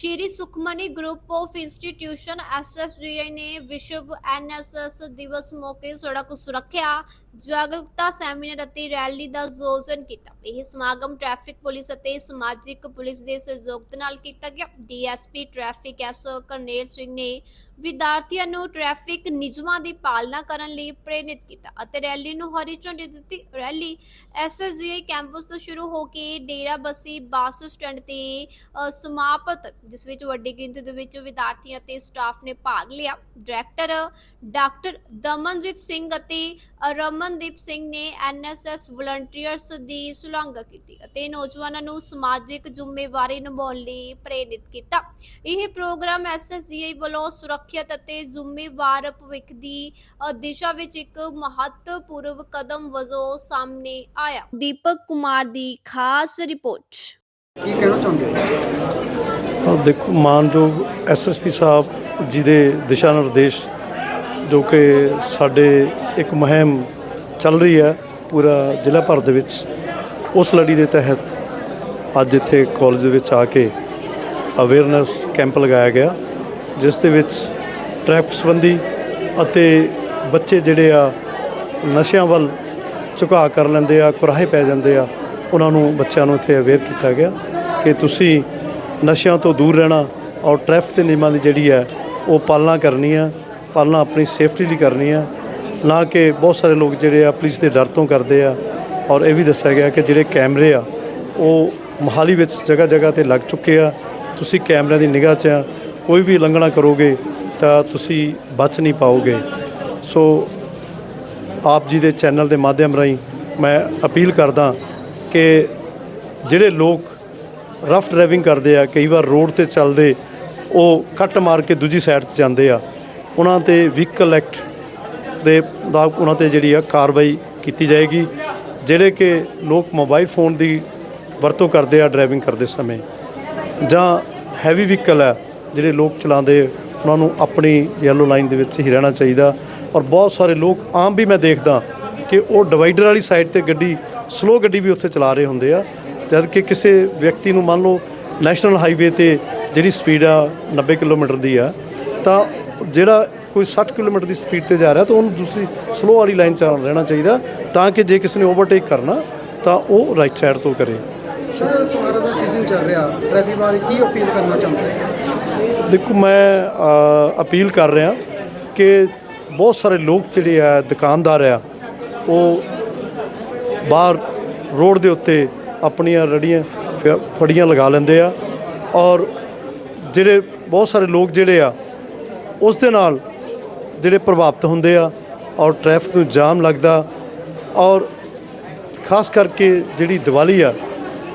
Shri Sukhmani Group of Institution SSGI ਨੇ ਵਿਸ਼ਵ NSS ਦਿਵਸ ਮੌਕੇ ਸੜਕ ਸੁਰੱਖਿਆ, ਜਾਗਰੂਕਤਾ ਸੈਮੀਨਾਰ ਅਤੇ ਰੈਲੀ ਦਾ ਆਯੋਜਨ ਕੀਤਾ। ਇਹ ਸਮਾਗਮ ਟ੍ਰੈਫਿਕ ਪੁਲਿਸ ਅਤੇ ਸਮਾਜਿਕ ਪੁਲਿਸ ਦੇ ਸਹਿਯੋਗ ਨਾਲ ਕੀਤਾ ਗਿਆ। DSP traffic S Karnail Singh ਨੇ ਵਿਦਿਆਰਥੀਆਂ ਨੂੰ ਟ੍ਰੈਫਿਕ ਨਿਯਮਾਂ ਦੀ ਪਾਲਣਾ ਕਰਨ ਲਈ ਪ੍ਰੇਰਿਤ ਕੀਤਾ ਅਤੇ ਰੈਲੀ ਨੂੰ ਹਰੀ ਝੰਡੀ ਦਿੱਤੀ। ਰੈਲੀ ਐਸਐਸਜੀਆਈ ਕੈਂਪਸ ਤੋਂ ਸ਼ੁਰੂ ਹੋ ਕੇ ਡੇਰਾਬੱਸੀ ਬੱਸ ਸਟੈਂਡ ਤੇ ਸਮਾਪਤ ਜਿਸ ਵਿੱਚ ਵੱਡੀ ਗਿਣਤੀ ਦੇ ਵਿੱਚ ਵਿਦਿਆਰਥੀਆਂ ਅਤੇ ਸਟਾਫ ਨੇ ਭਾਗ ਲਿਆ। ਡਾਇਰੈਕਟਰ ਡਾਕਟਰ ਦਮਨਜੀਤ ਸਿੰਘ ਅਤੇ ਰਮਨਦੀਪ ਸਿੰਘ ਨੇ ਐਨਐਸਐਸ ਵਲੰਟੀਅਰਸ ਦੀ ਸ਼ਲਾਘਾ ਕੀਤੀ ਅਤੇ ਨੌਜਵਾਨਾਂ ਨੂੰ ਸਮਾਜਿਕ ਜ਼ਿੰਮੇਵਾਰੀ ਨਿਭਾਉਣ ਲਈ ਪ੍ਰੇਰਿਤ ਕੀਤਾ। ਇਹ ਪ੍ਰੋਗਰਾਮ ਐਸਐਸਜੀਆਈ ਵੱਲੋਂ ਸੁਰੱਖਿਅਤ ਅਤੇ ਜ਼ਿੰਮੇਵਾਰ ਭਵਿੱਖ ਦੀ ਦਿਸ਼ਾ ਵਿੱਚ ਇੱਕ ਮਹੱਤਵਪੂਰਨ ਕਦਮ ਵਜੋਂ ਸਾਹਮਣੇ ਆਇਆ। ਦੀਪਕ ਕੁਮਾਰ ਦੀ ਖਾਸ ਰਿਪੋਰਟ। ਕੀ ਕਹਿਣਾ ਚਾਹੁੰਦੇ ਹੋ? ਦੇਖੋ, ਮਾਨਯੋਗ ਐਸਐਸਪੀ ਸਾਹਿਬ ਜੀ ਦੇ ਦਿਸ਼ਾ ਨਿਰਦੇਸ਼ ਜੋ ਕਿ ਸਾਡੇ ਇੱਕ ਮੁਹਿੰਮ ਚੱਲ ਰਹੀ ਹੈ ਪੂਰਾ ਜ਼ਿਲ੍ਹਾ ਭਰ ਦੇ ਵਿੱਚ, ਉਸ ਲੜੀ ਦੇ ਤਹਿਤ ਅੱਜ ਇੱਥੇ ਕਾਲਜ ਵਿੱਚ ਆ ਕੇ ਅਵੇਅਰਨੈਸ ਕੈਂਪ ਲਗਾਇਆ ਗਿਆ, ਜਿਸ ਦੇ ਵਿੱਚ ਟ੍ਰੈਫਿਕ ਸੰਬੰਧੀ ਅਤੇ ਬੱਚੇ ਜਿਹੜੇ ਆ ਨਸ਼ਿਆਂ ਵੱਲ ਝੁਕਾਅ ਕਰ ਲੈਂਦੇ ਆ, ਕੁਰਾਹੇ ਪੈ ਜਾਂਦੇ ਆ, ਉਹਨਾਂ ਨੂੰ ਬੱਚਿਆਂ ਨੂੰ ਇੱਥੇ ਅਵੇਅਰ ਕੀਤਾ ਗਿਆ ਕਿ ਤੁਸੀਂ ਨਸ਼ਿਆਂ ਤੋਂ ਦੂਰ ਰਹਿਣਾ ਔਰ ਟ੍ਰੈਫਿਕ ਦੇ ਨਿਯਮਾਂ ਦੀ ਜਿਹੜੀ ਹੈ ਉਹ ਪਾਲਣਾ ਕਰਨੀ ਆ ਪਾਲਣਾ ਆਪਣੀ ਸੇਫਟੀ ਲਈ ਕਰਨੀ ਆ ਨਾ ਕਿ ਬਹੁਤ ਸਾਰੇ ਲੋਕ ਜਿਹੜੇ ਆ ਪੁਲਿਸ ਦੇ ਡਰ ਤੋਂ ਕਰਦੇ ਆ ਔਰ ਇਹ ਵੀ ਦੱਸਿਆ ਗਿਆ ਕਿ ਜਿਹੜੇ ਕੈਮਰੇ ਆ, ਉਹ ਮੋਹਾਲੀ ਵਿੱਚ ਜਗ੍ਹਾ ਜਗ੍ਹਾ ਤੇ ਲੱਗ ਚੁੱਕੇ ਆ, ਤੁਸੀਂ ਕੈਮਰਿਆਂ ਦੀ ਨਿਗਾਹ 'ਚ ਆ, ਕੋਈ ਵੀ ਉਲੰਘਣਾ ਕਰੋਗੇ ਤਾਂ ਤੁਸੀਂ ਬਚ ਨਹੀਂ ਪਾਓਗੇ। ਸੋ ਆਪ ਜੀ ਦੇ ਚੈਨਲ ਦੇ ਮਾਧਿਅਮ ਰਾਹੀਂ ਮੈਂ ਅਪੀਲ ਕਰਦਾ ਕਿ ਜਿਹੜੇ ਲੋਕ ਰਫ ਡਰਾਈਵਿੰਗ ਕਰਦੇ ਆ, ਕਈ ਵਾਰ ਰੋਡ ਤੇ ਚੱਲਦੇ, ਉਹ ਕੱਟ ਮਾਰ ਕੇ ਦੂਜੀ ਸਾਈਡ 'ਤੇ ਜਾਂਦੇ ਆ। ਉਹਨਾਂ ਤੇ ਵਹੀਕਲ ਐਕਟ ਦੇ ਦਾ ਉਹਨਾਂ ਤੇ ਜਿਹੜੀ ਆ ਕਾਰਵਾਈ ਕੀਤੀ ਜਾਏਗੀ, ਜਿਹੜੇ ਕਿ ਲੋਕ ਮੋਬਾਈਲ ਫੋਨ ਦੀ ਵਰਤੋਂ ਕਰਦੇ ਆ ਡਰਾਈਵਿੰਗ ਕਰਦੇ ਸਮੇਂ। ਜਾਂ ਹੈਵੀ ਵਹੀਕਲ ਆ, ਜਿਹੜੇ ਲੋਕ ਚਲਾਉਂਦੇ, ਉਹਨਾਂ ਨੂੰ ਆਪਣੀ ਯੈਲੋ ਲਾਈਨ ਦੇ ਵਿੱਚ ਹੀ ਰਹਿਣਾ ਚਾਹੀਦਾ। ਔਰ ਬਹੁਤ ਸਾਰੇ ਲੋਕ ਆਮ ਵੀ ਮੈਂ ਦੇਖਦਾ ਕਿ ਉਹ ਡਿਵਾਈਡਰ ਵਾਲੀ ਸਾਈਡ ਤੇ ਗੱਡੀ ਸਲੋ ਗੱਡੀ ਵੀ ਉੱਥੇ ਚਲਾ ਰਹੇ ਹੁੰਦੇ ਆ। ਜਦ ਕਿ ਕਿਸੇ ਵਿਅਕਤੀ ਨੂੰ ਮੰਨ ਲਓ ਨੈਸ਼ਨਲ ਹਾਈਵੇ ਤੇ ਜਿਹੜੀ ਸਪੀਡ ਆ 90 ਕਿਲੋਮੀਟਰ ਦੀ ਆ ਤਾਂ ਜਿਹੜਾ ਕੋਈ 60 ਕਿਲੋਮੀਟਰ ਦੀ ਸਪੀਡ ਤੇ ਜਾ ਰਿਹਾ ਤਾਂ ਉਹਨੂੰ ਦੂਸਰੀ ਸਲੋ ਵਾਲੀ ਲਾਈਨ 'ਚ ਰਹਿਣਾ ਚਾਹੀਦਾ ਤਾਂ ਕਿ ਜੇ ਕਿਸੇ ਨੇ ਓਵਰਟੇਕ ਕਰਨਾ ਤਾਂ ਉਹ ਰਾਈਟ ਸਾਈਡ ਤੋਂ ਕਰੇ। ਸਰ ਸਵਾਗਤ ਦਾ ਸੀਜ਼ਨ ਚੱਲ ਰਿਹਾ। ਟ੍ਰੈਫਿਕ ਬਾਰੇ ਕੀ ਅਪੀਲ ਕਰਨਾ ਚਾਹੁੰਦੇ ਹੋ? ਦੇਖੋ ਮੈਂ ਅਪੀਲ ਕਰ ਰਿਹਾ ਕਿ ਬਹੁਤ ਸਾਰੇ ਲੋਕ ਜਿਹੜੇ ਆ ਦੁਕਾਨਦਾਰ ਆ ਉਹ ਬਾਹਰ ਰੋਡ ਦੇ ਉੱਤੇ ਆਪਣੀਆਂ ਰੜੀਆਂ ਫੜੀਆਂ ਲਗਾ ਲੈਂਦੇ ਆ ਔਰ ਜਿਹੜੇ ਬਹੁਤ ਸਾਰੇ ਲੋਕ ਜਿਹੜੇ ਆ, ਉਸ ਦੇ ਨਾਲ ਜਿਹੜੇ ਪ੍ਰਭਾਵਿਤ ਹੁੰਦੇ ਆ ਔਰ ਟ੍ਰੈਫਿਕ ਨੂੰ ਜਾਮ ਲੱਗਦਾ ਔਰ ਖਾਸ ਕਰਕੇ ਜਿਹੜੀ ਦੀਵਾਲੀ ਆ,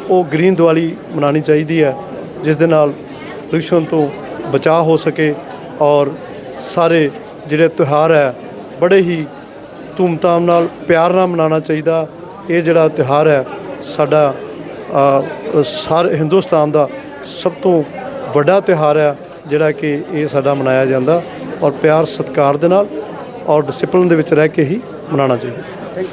ਉਹ ਗ੍ਰੀਨ ਦੀਵਾਲੀ ਮਨਾਉਣੀ ਚਾਹੀਦੀ ਹੈ, ਜਿਸ ਦੇ ਨਾਲ ਪੋਲੂਸ਼ਨ ਤੋਂ ਬਚਾਅ ਹੋ ਸਕੇ ਔਰ ਸਾਰੇ ਜਿਹੜੇ ਤਿਉਹਾਰ ਹੈ, ਬੜੇ ਹੀ ਧੂਮਧਾਮ ਨਾਲ ਪਿਆਰ ਨਾਲ ਮਨਾਉਣਾ ਚਾਹੀਦਾ। ਇਹ ਜਿਹੜਾ ਤਿਉਹਾਰ ਹੈ ਸਾਡਾ ਸਾਰੇ ਹਿੰਦੁਸਤਾਨ ਦਾ ਸਭ ਤੋਂ ਵੱਡਾ ਤਿਉਹਾਰ ਹੈ, ਜਿਹੜਾ ਕਿ ਇਹ ਸਾਡਾ ਮਨਾਇਆ ਜਾਂਦਾ ਔਰ ਪਿਆਰ ਸਤਿਕਾਰ ਦੇ ਨਾਲ ਔਰ ਡਿਸਪਲਿਨ ਦੇ ਵਿੱਚ ਰਹਿ ਕੇ ਹੀ ਮਨਾਉਣਾ ਚਾਹੀਦਾ।